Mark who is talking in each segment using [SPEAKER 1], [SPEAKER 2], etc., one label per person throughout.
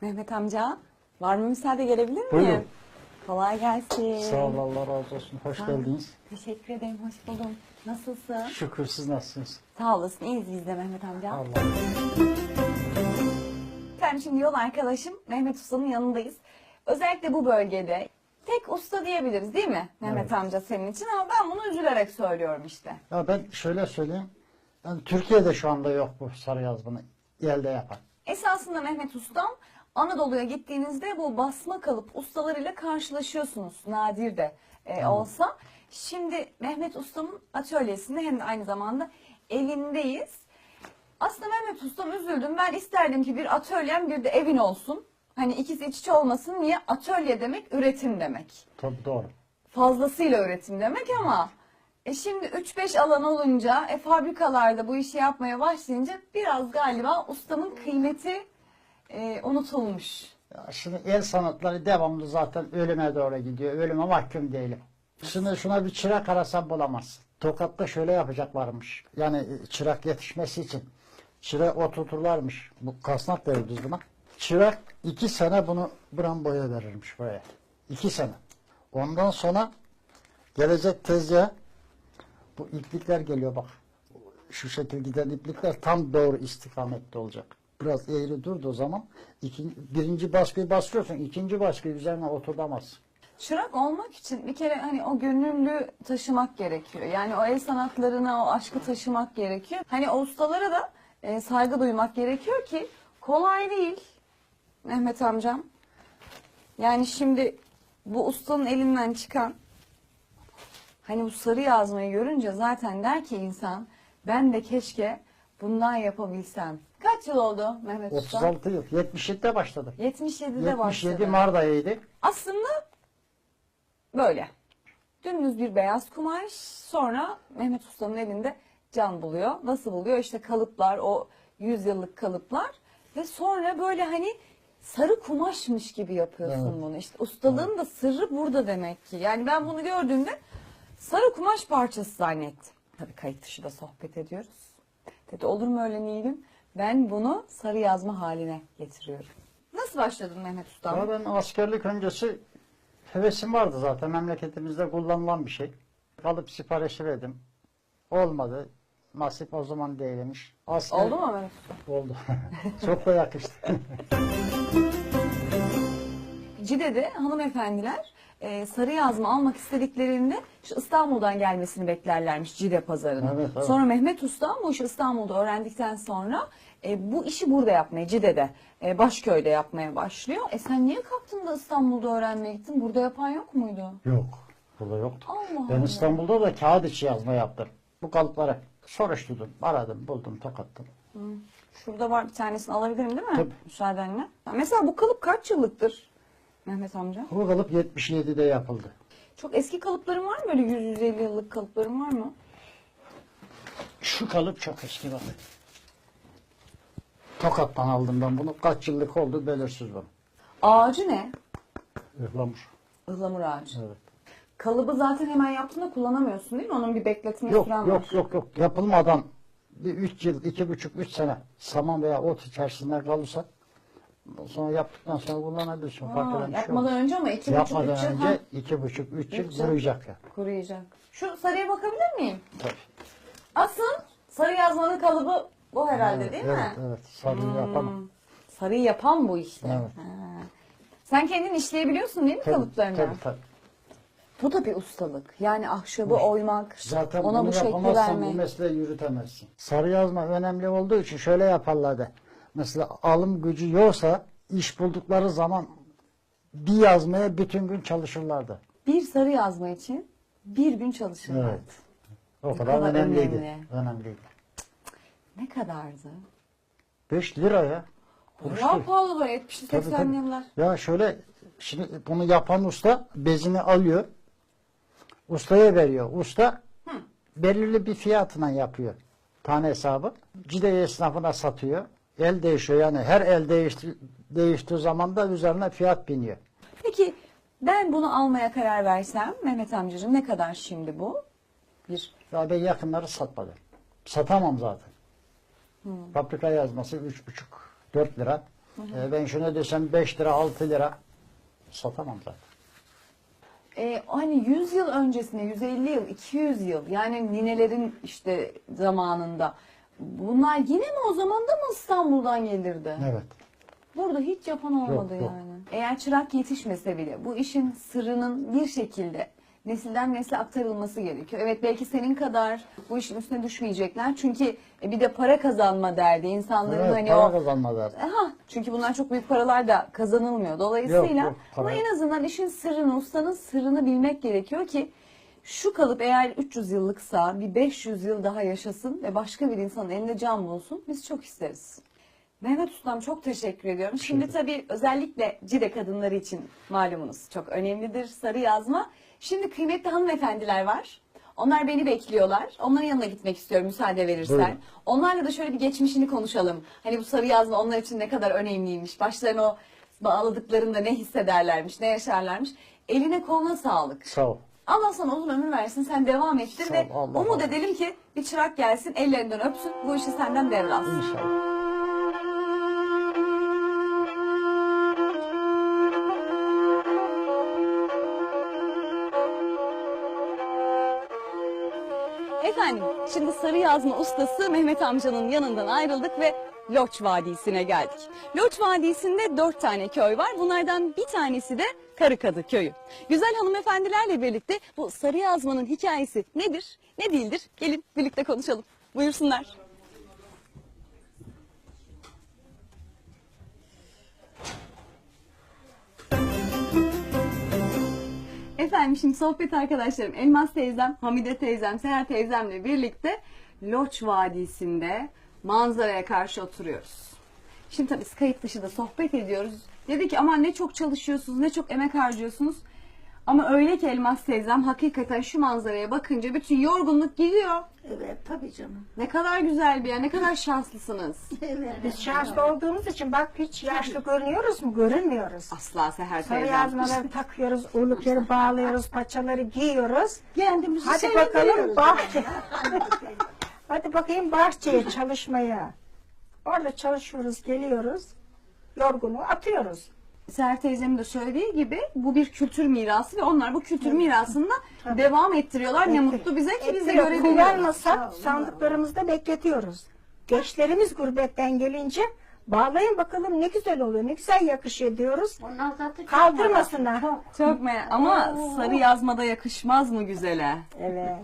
[SPEAKER 1] Mehmet amca var mı müsaade gelebilir miyim?
[SPEAKER 2] Buyurun.
[SPEAKER 1] Kolay gelsin.
[SPEAKER 2] Sağ ol Allah razı olsun. Hoş geldiniz.
[SPEAKER 1] Teşekkür ederim, hoş buldum. Nasılsın?
[SPEAKER 2] Şükür siz nasılsınız?
[SPEAKER 1] Sağ olasın, iyiyiz biz de Mehmet amca.
[SPEAKER 2] Allah.
[SPEAKER 1] Efendim şimdi yol arkadaşım Mehmet Usta'nın yanındayız. Özellikle bu bölgede tek usta diyebiliriz değil mi Mehmet
[SPEAKER 2] Evet.
[SPEAKER 1] amca senin için? Ama ben bunu üzülerek söylüyorum işte.
[SPEAKER 2] Ya ben şöyle söyleyeyim. Yani Türkiye'de şu anda yok bu sarı yazmanı elde yapan.
[SPEAKER 1] Esasında Mehmet Ustam Anadolu'ya gittiğinizde bu basma kalıp ustalarıyla karşılaşıyorsunuz nadir de e, olsa. Şimdi Mehmet Ustam'ın atölyesinde hem de aynı zamanda evindeyiz. Aslında Mehmet Ustam üzüldüm. Ben isterdim ki bir atölyem bir de evin olsun. Hani ikisi iç içe olmasın. Niye? Atölye demek üretim demek.
[SPEAKER 2] Tabii doğru.
[SPEAKER 1] Fazlasıyla üretim demek ama e şimdi 3-5 alan olunca e, fabrikalarda bu işi yapmaya başlayınca biraz galiba ustamın kıymeti e, unutulmuş.
[SPEAKER 2] Ya şimdi el sanatları devamlı zaten ölüme doğru gidiyor. Ölüme mahkum değilim. Şimdi şuna bir çırak arasan bulamazsın. Tokat'ta şöyle yapacaklarmış. Yani e, çırak yetişmesi için. Çırak oturturlarmış. Bu kasnak deriz biz. Çırak iki sene bunu bramboya verirmiş buraya. İki sene. Ondan sonra gelecek tezgah bu iplikler geliyor bak. Şu şekil giden iplikler tam doğru istikamette olacak. Biraz eğri durduğu zaman iki, birinci baskıyı basıyorsun, ikinci baskıyı üzerine oturtamazsın.
[SPEAKER 1] Çırak olmak için bir kere hani o gönüllü taşımak gerekiyor. Yani o el sanatlarına o aşkı taşımak gerekiyor. Hani o ustalara da e, saygı duymak gerekiyor ki kolay değil Mehmet amcam. Yani şimdi bu ustanın elinden çıkan hani bu sarı yazmayı görünce zaten der ki insan ben de keşke bundan yapabilsem. Kaç yıl oldu Mehmet Usta?
[SPEAKER 2] 36 yıl, 77'de başladım.
[SPEAKER 1] 77'de başladı.
[SPEAKER 2] 77 Mart ayıydı.
[SPEAKER 1] Aslında böyle. Dümdüz bir beyaz kumaş sonra Mehmet Usta'nın elinde can buluyor. Nasıl buluyor? İşte kalıplar, o yüzyıllık kalıplar ve sonra böyle hani sarı kumaşmış gibi yapıyorsun
[SPEAKER 2] Evet.
[SPEAKER 1] bunu. İşte ustalığın da sırrı burada demek ki. Yani ben bunu gördüğümde sarı kumaş parçası zannettim. Tabii kayıt dışı da sohbet ediyoruz. Dedi olur mu öyle Nilgün? Ben bunu sarı yazma haline getiriyorum. Nasıl başladın Mehmet Usta?
[SPEAKER 2] Ama ben askerlik öncesi hevesim vardı zaten. Memleketimizde kullanılan bir şey. Kalıp siparişi verdim. Olmadı. Nasip o zaman değilmiş. Asker...
[SPEAKER 1] Oldu mu Mehmet Usta?
[SPEAKER 2] Oldu. Çok da yakıştı.
[SPEAKER 1] Cide'de hanımefendiler e, sarı yazma almak istediklerinde şu İstanbul'dan gelmesini beklerlermiş Cide pazarına.
[SPEAKER 2] Evet, evet.
[SPEAKER 1] Sonra Mehmet Usta bu işi İstanbul'da öğrendikten sonra e, bu işi burada yapmaya Cide'de e, Başköy'de yapmaya başlıyor. E sen niye kalktın da İstanbul'da öğrenmeye gittin? Burada yapan yok muydu?
[SPEAKER 2] Yok. Burada yoktu.
[SPEAKER 1] Allah
[SPEAKER 2] ben
[SPEAKER 1] Allah.
[SPEAKER 2] İstanbul'da da kağıt içi yazma yaptım. Bu kalıpları soruşturdum, aradım, buldum, tokattım.
[SPEAKER 1] Şurada var bir tanesini alabilirim değil mi?
[SPEAKER 2] Tabii.
[SPEAKER 1] Müsaadenle. Mesela bu kalıp kaç yıllıktır Mehmet amca?
[SPEAKER 2] Bu kalıp 77'de yapıldı.
[SPEAKER 1] Çok eski kalıpların var mı? Böyle 100-150 yıllık kalıpların var mı?
[SPEAKER 2] Şu kalıp çok eski bak. Tokat'tan aldım ben bunu. Kaç yıllık oldu belirsiz bu.
[SPEAKER 1] Ağacı ne?
[SPEAKER 2] Ihlamur.
[SPEAKER 1] Ihlamur ağacı.
[SPEAKER 2] Evet.
[SPEAKER 1] Kalıbı zaten hemen yaptığında kullanamıyorsun değil mi? Onun bir bekletme
[SPEAKER 2] Yok
[SPEAKER 1] süren var.
[SPEAKER 2] yok yok yok. Yapılmadan bir üç yıl, iki buçuk, üç sene saman veya ot içerisinde kalırsa sonra yaptıktan sonra kullanabilirsin.
[SPEAKER 1] Aa,
[SPEAKER 2] Fark eden bir şey
[SPEAKER 1] yapmadan
[SPEAKER 2] olmaz.
[SPEAKER 1] önce ama iki buçuk
[SPEAKER 2] Yapmadan
[SPEAKER 1] üç yıl
[SPEAKER 2] önce
[SPEAKER 1] ha,
[SPEAKER 2] iki buçuk, üç yıl
[SPEAKER 1] Üç yıl.
[SPEAKER 2] kuruyacak ya.
[SPEAKER 1] kuruyacak. Şu sarıya bakabilir miyim?
[SPEAKER 2] Tabii.
[SPEAKER 1] Asıl sarı yazmanın kalıbı bu herhalde
[SPEAKER 2] Evet,
[SPEAKER 1] değil
[SPEAKER 2] evet,
[SPEAKER 1] mi?
[SPEAKER 2] Evet, sarıyı yapamam.
[SPEAKER 1] Sarıyı yapan bu işte.
[SPEAKER 2] Evet.
[SPEAKER 1] Ha. Sen kendin işleyebiliyorsun değil mi kalıplarını?
[SPEAKER 2] tabii, tabii.
[SPEAKER 1] Bu da bir ustalık. Yani ahşabı oymak,
[SPEAKER 2] Zaten
[SPEAKER 1] ona
[SPEAKER 2] bunu
[SPEAKER 1] bu şekli
[SPEAKER 2] yapamazsan bu
[SPEAKER 1] vermek.
[SPEAKER 2] mesleği yürütemezsin. Sarı yazma önemli olduğu için şöyle yaparlardı. Mesela alım gücü yoksa iş buldukları zaman bir yazmaya bütün gün çalışırlardı.
[SPEAKER 1] Bir sarı yazma için bir gün çalışırlar.
[SPEAKER 2] Evet. O kadar,
[SPEAKER 1] kadar
[SPEAKER 2] önemliydi.
[SPEAKER 1] önemli.
[SPEAKER 2] Önemliydi.
[SPEAKER 1] Ne kadardı?
[SPEAKER 2] 5 lira ya. Değil.
[SPEAKER 1] pahalı da 70'li
[SPEAKER 2] Tabii,
[SPEAKER 1] 80'li
[SPEAKER 2] tabii.
[SPEAKER 1] yıllar.
[SPEAKER 2] Ya şöyle şimdi bunu yapan usta bezini alıyor. Ustaya veriyor. Usta belirli bir fiyatına yapıyor. Tane hesabı. Cide esnafına satıyor. El değişiyor yani her el değişti, değiştiği zaman da üzerine fiyat biniyor.
[SPEAKER 1] Peki ben bunu almaya karar versem Mehmet amcacığım ne kadar şimdi bu? Bir
[SPEAKER 2] Ya ben yakınları satmadım. Satamam zaten. Fabrika yazması üç buçuk, dört lira. E, ben şuna desem 5 lira 6 lira satamam zaten.
[SPEAKER 1] Ee, hani 100 yıl öncesine, 150 yıl, 200 yıl yani ninelerin işte zamanında bunlar yine mi o zaman da mı İstanbul'dan gelirdi?
[SPEAKER 2] Evet.
[SPEAKER 1] Burada hiç yapan olmadı
[SPEAKER 2] Yok, yok.
[SPEAKER 1] yani. Eğer çırak yetişmese bile bu işin sırrının bir şekilde nesilden nesile aktarılması gerekiyor. Evet belki senin kadar bu işin üstüne düşmeyecekler. Çünkü e, bir de para kazanma derdi. insanların
[SPEAKER 2] Evet,
[SPEAKER 1] hani
[SPEAKER 2] para
[SPEAKER 1] o
[SPEAKER 2] kazanma derdi.
[SPEAKER 1] Aha, çünkü bunlar çok büyük paralar da kazanılmıyor. Dolayısıyla
[SPEAKER 2] Yok, yok, para
[SPEAKER 1] ama en azından işin sırrını, ustanın sırrını bilmek gerekiyor ki şu kalıp eğer 300 yıllıksa bir 500 yıl daha yaşasın ve başka bir insanın elinde can bulsun biz çok isteriz. Mehmet Ustam çok teşekkür ediyorum. Şimdi tabii özellikle Cide kadınları için malumunuz çok önemlidir sarı yazma. Şimdi kıymetli hanımefendiler var. Onlar beni bekliyorlar. Onların yanına gitmek istiyorum müsaade verirsen.
[SPEAKER 2] Buyurun.
[SPEAKER 1] Onlarla da şöyle bir geçmişini konuşalım. Hani bu sarı yazma onlar için ne kadar önemliymiş. Başlarına o bağladıklarında ne hissederlermiş, ne yaşarlarmış. Eline koluna sağlık.
[SPEAKER 2] Sağ ol.
[SPEAKER 1] Allah sana uzun ömür versin. Sen devam ettir ve
[SPEAKER 2] Allah
[SPEAKER 1] umut
[SPEAKER 2] Allah.
[SPEAKER 1] edelim ki bir çırak gelsin, ellerinden öpsün. Bu işi senden devralsın.
[SPEAKER 2] İnşallah.
[SPEAKER 1] Efendim, şimdi sarı yazma ustası Mehmet amcanın yanından ayrıldık ve Loç Vadisi'ne geldik. Loç Vadisi'nde dört tane köy var. Bunlardan bir tanesi de Karıkadı köyü. Güzel hanımefendilerle birlikte bu sarı yazmanın hikayesi nedir, ne değildir? Gelin birlikte konuşalım. Buyursunlar. Efendim şimdi sohbet arkadaşlarım Elmas teyzem, Hamide teyzem, Seher teyzemle birlikte Loç Vadisi'nde manzaraya karşı oturuyoruz. Şimdi tabii biz kayıt dışı da sohbet ediyoruz. Dedi ki aman ne çok çalışıyorsunuz, ne çok emek harcıyorsunuz. Ama öyle ki Elmas teyzem hakikaten şu manzaraya bakınca bütün yorgunluk gidiyor.
[SPEAKER 3] Evet tabii canım.
[SPEAKER 1] Ne kadar güzel bir yer, ne kadar şanslısınız.
[SPEAKER 3] Evet.
[SPEAKER 4] Biz şanslı olduğumuz için bak hiç yaşlı görünüyoruz mu? Görünmüyoruz.
[SPEAKER 1] Asla Seher
[SPEAKER 4] Sarı
[SPEAKER 1] teyzem.
[SPEAKER 4] yazmaları takıyoruz, ulukları bağlıyoruz, paçaları giyiyoruz.
[SPEAKER 3] Kendimizi
[SPEAKER 4] Hadi bakalım
[SPEAKER 3] seyrediyoruz.
[SPEAKER 4] bahçe. Hadi bakayım bahçeye çalışmaya. Orada çalışıyoruz, geliyoruz. Yorgunu atıyoruz.
[SPEAKER 1] Seher teyzemin de söylediği gibi bu bir kültür mirası ve onlar bu kültür mirasını da devam ettiriyor. Ne mutlu bize ki biz de
[SPEAKER 4] Ettiriyor.
[SPEAKER 1] görebiliyoruz.
[SPEAKER 4] Kullanmasak sandıklarımızda bekletiyoruz. Gençlerimiz gurbetten gelince bağlayın bakalım ne güzel oluyor, ne güzel yakışıyor diyoruz.
[SPEAKER 3] Onlar zaten çok
[SPEAKER 4] Kaldırmasınlar.
[SPEAKER 1] Çok me ama sarı yazmada yakışmaz mı güzele?
[SPEAKER 4] Evet.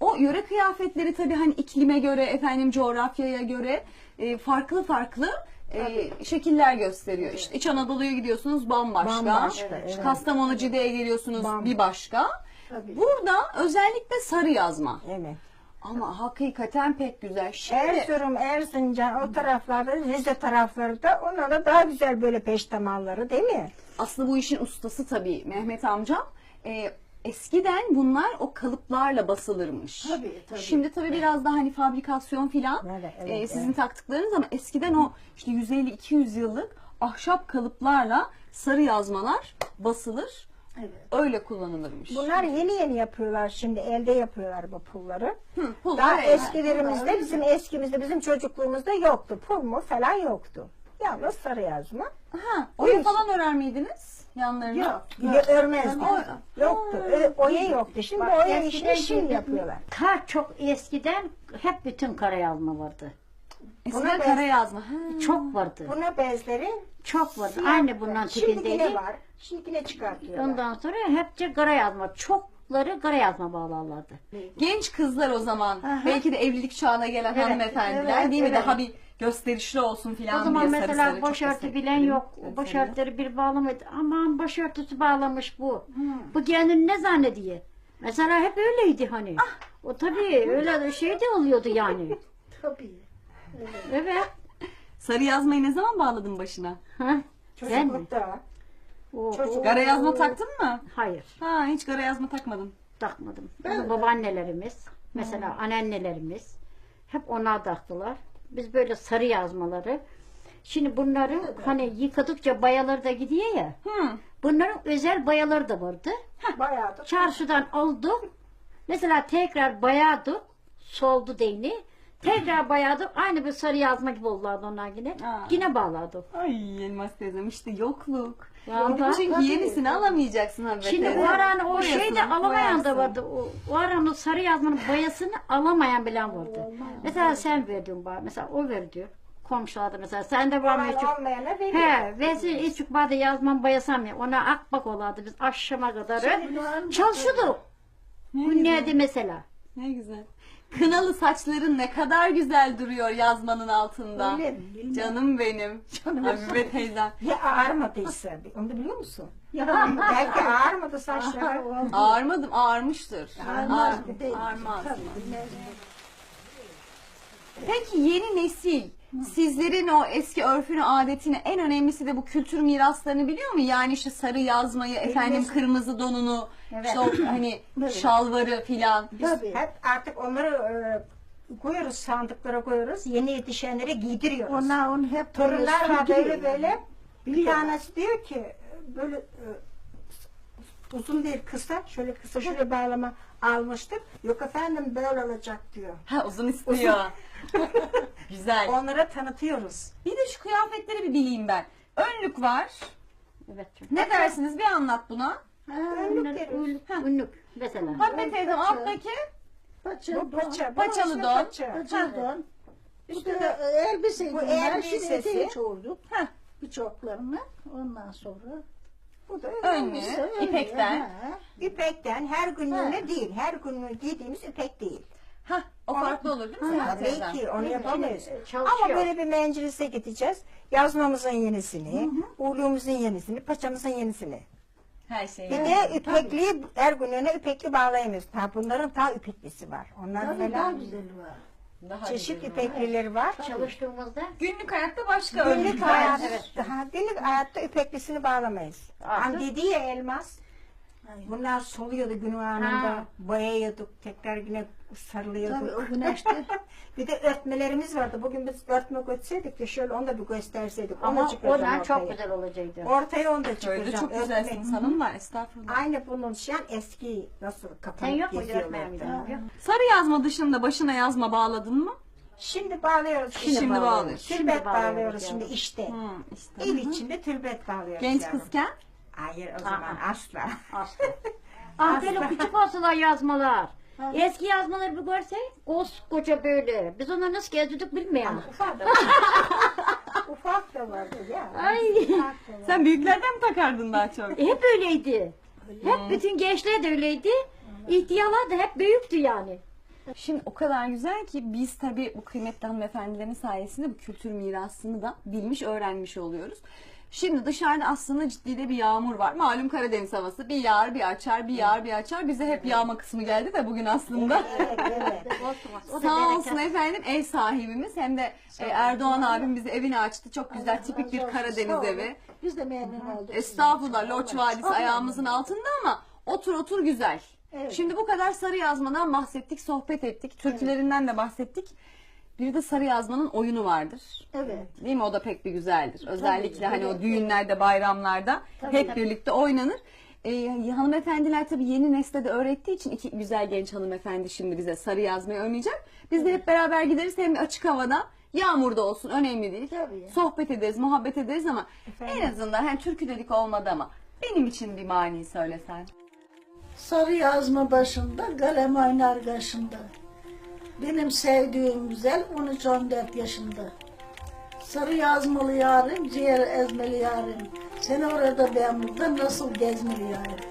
[SPEAKER 1] O yöre kıyafetleri tabii hani iklime göre, efendim coğrafyaya göre e, farklı farklı e, şekiller gösteriyor. İşte İç Anadolu'ya gidiyorsunuz bambaşka.
[SPEAKER 4] Bambaşka, evet.
[SPEAKER 1] Kastamonu Cide'ye geliyorsunuz
[SPEAKER 4] Bam-
[SPEAKER 1] bir başka.
[SPEAKER 3] Tabii.
[SPEAKER 1] Burada özellikle sarı yazma.
[SPEAKER 4] Evet.
[SPEAKER 1] Ama hakikaten pek güzel. Şimdi
[SPEAKER 4] Erzurum, Erzincan o taraflarda, Rize tarafları da onlara daha güzel böyle peştemalları değil mi?
[SPEAKER 1] aslında bu işin ustası tabii Mehmet amcam. Ee, eskiden bunlar o kalıplarla basılırmış.
[SPEAKER 3] Tabii, tabii.
[SPEAKER 1] Şimdi tabii biraz daha hani fabrikasyon filan
[SPEAKER 4] Evet, evet,
[SPEAKER 1] e, sizin
[SPEAKER 4] evet.
[SPEAKER 1] taktıklarınız ama eskiden o işte 150-200 yıllık ahşap kalıplarla sarı yazmalar basılır.
[SPEAKER 3] Evet.
[SPEAKER 1] Öyle kullanılırmış.
[SPEAKER 4] Bunlar yeni yeni yapıyorlar şimdi elde yapıyorlar bu pulları.
[SPEAKER 1] Hı, pul
[SPEAKER 4] Daha
[SPEAKER 1] evet.
[SPEAKER 4] eskilerimizde bizim eskimizde bizim çocukluğumuzda yoktu. Pul mu falan yoktu. Yalnız sarı yazma.
[SPEAKER 1] Ha,
[SPEAKER 4] Buyur.
[SPEAKER 1] falan örer miydiniz yanlarına?
[SPEAKER 3] Yok.
[SPEAKER 4] Ya örmezdi.
[SPEAKER 1] O-
[SPEAKER 4] Yoktu. Ö- Oya yoktu. Şimdi
[SPEAKER 3] Bak,
[SPEAKER 4] oya işini şimdi yapıyorlar.
[SPEAKER 3] Ta çok eskiden hep bütün kara yazma vardı.
[SPEAKER 1] Eskiden
[SPEAKER 4] Buna
[SPEAKER 1] kara yazma. Ha.
[SPEAKER 3] Çok vardı.
[SPEAKER 4] Buna bezleri
[SPEAKER 3] Çok vardı. Aynı bundan tipindeydi.
[SPEAKER 4] ne var? Şimdiki ne çıkartıyorlar?
[SPEAKER 3] Ondan sonra hepçe kara yazma. Çokları kara yazma bağlarlardı.
[SPEAKER 1] Genç kızlar o zaman belki de evlilik çağına gelen
[SPEAKER 3] Evet,
[SPEAKER 1] hanımefendiler
[SPEAKER 4] evet,
[SPEAKER 1] değil mi?
[SPEAKER 4] evet.
[SPEAKER 1] Daha bir gösterişli olsun filan
[SPEAKER 3] O zaman
[SPEAKER 1] diye sarı
[SPEAKER 3] mesela
[SPEAKER 1] sarı çok
[SPEAKER 3] başörtü bilen yok.
[SPEAKER 1] Evet,
[SPEAKER 3] Başörtüleri bir bağlamadı. Aman başörtüsü bağlamış bu. Bu kendini ne zannediyor? Mesela hep öyleydi hani. O tabii öyle de şey de oluyordu yani.
[SPEAKER 4] Tabii.
[SPEAKER 3] Evet.
[SPEAKER 1] Sarı yazmayı ne zaman bağladın başına?
[SPEAKER 3] Ha? Ben mi?
[SPEAKER 4] Çocuklukta.
[SPEAKER 3] O,
[SPEAKER 4] Çocuk-
[SPEAKER 3] o-
[SPEAKER 1] Gara yazma taktın mı?
[SPEAKER 3] hayır
[SPEAKER 1] Ha hiç gara yazma takmadın.
[SPEAKER 3] takmadım. Ama babaannelerimiz, mesela anneannelerimiz hep onlar taktılar. Biz böyle sarı yazmaları. Şimdi bunları hani yıkadıkça bayaları da gidiyor ya.
[SPEAKER 1] Hı.
[SPEAKER 3] Bunların özel bayaları da vardı.
[SPEAKER 4] Bayağı da
[SPEAKER 3] Çarşıdan aldık. Mesela tekrar bayadık. Soldu değni. Tekrar bayadım. Aynı bir sarı yazma gibi oldulardı onlar yine.
[SPEAKER 1] Aa.
[SPEAKER 3] Yine bağladım.
[SPEAKER 1] Ay Elmas teyzem işte yokluk.
[SPEAKER 3] Ya da-
[SPEAKER 1] Çünkü yenisini alamayacaksın hanımefendi.
[SPEAKER 3] Şimdi bu aranın o
[SPEAKER 1] Boyasın,
[SPEAKER 3] şeyde alamayan da
[SPEAKER 1] boyarsın.
[SPEAKER 3] vardı. O, o aranın sarı yazmanın bayasını alamayan bilen vardı. Mesela sen verdin bana. Mesela o verdi. Komşularda mesela. Sen de var mı hiç?
[SPEAKER 4] Olan olmayana veriyor.
[SPEAKER 3] He, versin hiç yok bana yazmam bayasam ya. Ona akbak olardı biz akşama kadar. Çalışıyorduk. Bu neydi mesela?
[SPEAKER 1] Ne güzel. Kınalı saçların ne kadar güzel duruyor yazmanın altında.
[SPEAKER 4] Öyle mi?
[SPEAKER 1] Canım benim. Habibe teyzem.
[SPEAKER 4] Ya ağarmadıysa, onu da biliyor musun? Ya belki ağarmadı saçları.
[SPEAKER 1] Ağarmadım, ağarmıştır.
[SPEAKER 4] Ağarmaz
[SPEAKER 1] Ağar-
[SPEAKER 4] değil.
[SPEAKER 1] Ağarmaz. Peki yeni nesil sizlerin o eski örfünü, adetini en önemlisi de bu kültür miraslarını biliyor mu? Yani işte sarı yazmayı, efendim kırmızı donunu, işte o hani şalvarı filan.
[SPEAKER 4] Biz hep artık onları e, koyuyoruz sandıklara koyuyoruz. Yeni yetişenlere giydiriyoruz.
[SPEAKER 5] Onlar onu hep
[SPEAKER 4] Torunlar var böyle böyle. Bir
[SPEAKER 5] Biliyorlar.
[SPEAKER 4] tanesi diyor ki böyle e, uzun değil kısa şöyle kısa şöyle bağlama almıştık. Yok efendim böyle olacak diyor.
[SPEAKER 1] Ha uzun istiyor. Güzel.
[SPEAKER 4] Onlara tanıtıyoruz.
[SPEAKER 1] Bir de şu kıyafetleri bir bileyim ben. Önlük var.
[SPEAKER 3] Evet. çok.
[SPEAKER 1] Ne dersiniz? Bir anlat buna.
[SPEAKER 5] Ha,
[SPEAKER 4] Önlük deriz.
[SPEAKER 3] Ünlük, ünlük mesela.
[SPEAKER 1] Habibe teyzem alttaki
[SPEAKER 5] paça,
[SPEAKER 4] Bu paça, bu
[SPEAKER 1] Paçalı
[SPEAKER 4] işte
[SPEAKER 1] don.
[SPEAKER 4] paça.
[SPEAKER 5] paçadan. İşte e, elbiseydi.
[SPEAKER 4] Bu
[SPEAKER 5] bunlar. Şimdi
[SPEAKER 4] elbisesi.
[SPEAKER 5] eteği çoğurduk.
[SPEAKER 1] Heh.
[SPEAKER 5] Birçoklarını. Ondan sonra.
[SPEAKER 4] Bu da
[SPEAKER 1] önlü, ipekten.
[SPEAKER 5] ha.
[SPEAKER 4] İpekten her günlüğüne değil. Her günlüğüne giydiğimiz ipek değil.
[SPEAKER 1] Hah, o farklı olur değil mi Sedat teyzem?
[SPEAKER 4] Tabii ki onu yapamayız.
[SPEAKER 3] Çalışıyor.
[SPEAKER 4] Ama böyle bir meclise gideceğiz. Yazmamızın yenisini, uğurluğumuzun yenisini, paçamızın yenisini.
[SPEAKER 1] Her şey.
[SPEAKER 4] Bir de ipekli, her günlüğüne ipekli bağlayamıyoruz. Ha, bunların ta ipeklisi var. Onlar
[SPEAKER 5] Tabii daha
[SPEAKER 4] falan
[SPEAKER 5] güzeli var.
[SPEAKER 1] Daha
[SPEAKER 4] çeşit
[SPEAKER 1] güzel.
[SPEAKER 4] ipeklilileri var.
[SPEAKER 3] Çalıştığımızda
[SPEAKER 1] Günlük hayatta başka
[SPEAKER 4] Günlük hayatta,
[SPEAKER 3] evet.
[SPEAKER 4] ha, günlük hayatta ipeklisini bağlamayız.
[SPEAKER 3] Artık-
[SPEAKER 4] Hani dedi ya elmas, bunlar soluyordu gün anında,
[SPEAKER 3] Ha.
[SPEAKER 4] boyayıyorduk, tekrar yine sarılıyorduk.
[SPEAKER 5] Tabii o güneşte.
[SPEAKER 4] bir de örtmelerimiz vardı. Bugün biz örtme götürseydik de şöyle onu da bir gösterseydik.
[SPEAKER 3] Ama
[SPEAKER 4] da çıkaracağım
[SPEAKER 3] oradan çok güzel olacaktı.
[SPEAKER 4] Ortaya onu da
[SPEAKER 1] Böyle
[SPEAKER 4] çıkaracağım.
[SPEAKER 1] çok güzelsiniz hanımlar. Estağfurullah.
[SPEAKER 4] Aynı bunun an eski nasıl
[SPEAKER 3] Sen
[SPEAKER 4] kapanıp
[SPEAKER 3] yok muydu miydin?
[SPEAKER 1] Sarı yazma dışında başına yazma bağladın mı?
[SPEAKER 4] Şimdi bağlıyoruz.
[SPEAKER 1] Şimdi bağlıyoruz.
[SPEAKER 4] Tülbet
[SPEAKER 3] Şimdi bağlıyoruz
[SPEAKER 4] bağlıyoruz
[SPEAKER 3] yani.
[SPEAKER 4] şimdi işte.
[SPEAKER 1] Hı, işte.
[SPEAKER 4] Ev içinde tülbet bağlıyoruz.
[SPEAKER 1] Genç
[SPEAKER 4] yavrum.
[SPEAKER 1] kızken
[SPEAKER 4] Hayır o zaman asla.
[SPEAKER 3] Aslı. Ah böyle küçük olsalar yazmalar. Eski yazmaları bir görsek koskoca böyle. Biz onları nasıl gezdirdik bilmiyorum.
[SPEAKER 4] Ufak da Ufak da vardı ya.
[SPEAKER 3] Ay.
[SPEAKER 1] Sen büyüklerden mi takardın daha çok?
[SPEAKER 3] E, hep öyleydi. Hep bütün gençler de öyleydi. İhtiyarlar da hep büyüktü yani.
[SPEAKER 1] Şimdi o kadar güzel ki biz tabii bu kıymetli hanımefendilerin sayesinde bu kültür mirasını da bilmiş, öğrenmiş oluyoruz. Şimdi dışarıda aslında ciddi de bir yağmur var. Malum Karadeniz havası. Bir yağar, bir açar, bir yağar, bir açar. Bize hep yağma kısmı geldi de bugün aslında.
[SPEAKER 4] Evet evet.
[SPEAKER 1] Sağ olsun efendim ev sahibimiz hem de e, Erdoğan abim bize evini açtı. Çok güzel tipik bir Karadeniz evi.
[SPEAKER 5] Biz de memnun olduk.
[SPEAKER 1] Estağfurullah Loç Vadisi ayağımızın altında ama otur otur güzel.
[SPEAKER 5] Evet.
[SPEAKER 1] Şimdi bu kadar sarı yazmadan bahsettik, sohbet ettik. Türkülerinden de bahsettik. Bir de sarı yazmanın oyunu vardır.
[SPEAKER 5] Evet.
[SPEAKER 1] Değil mi? O da pek bir güzeldir. Özellikle hani o düğünlerde, bayramlarda hep birlikte oynanır. Ee, hanımefendiler tabii yeni nesle de öğrettiği için iki güzel genç hanımefendi şimdi bize sarı yazmayı oynayacak. Biz de hep beraber gideriz hem açık havada. Yağmurda olsun önemli değil.
[SPEAKER 5] Tabii.
[SPEAKER 1] Sohbet ederiz, muhabbet ederiz ama en azından hani türkü dedik olmadı ama benim için bir mani söylesen.
[SPEAKER 5] Sarı yazma başında, kalem oynar kaşında. Benim sevdiğim güzel 13-14 yaşında. Sarı yazmalı yarim, ciğer ezmeli yarim. Sen orada ben burada nasıl gezmeli yarim.